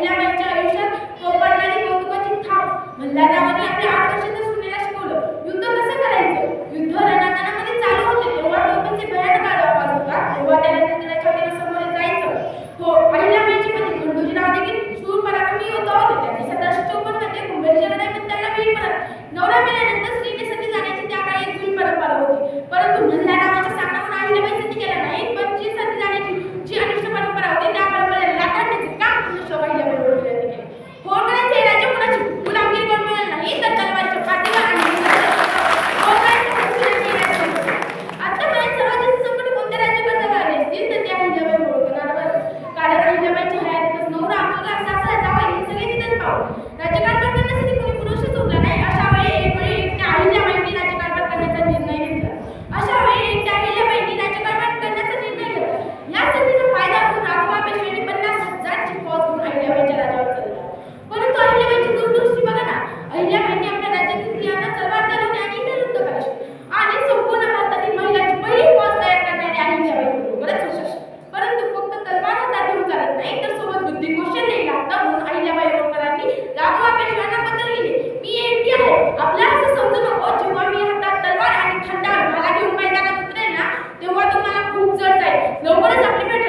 घडल्या माझ्या आयुष्यात कोपडणारी कौतुकाची थाप मल्हाररावांनी आपल्या आठ thank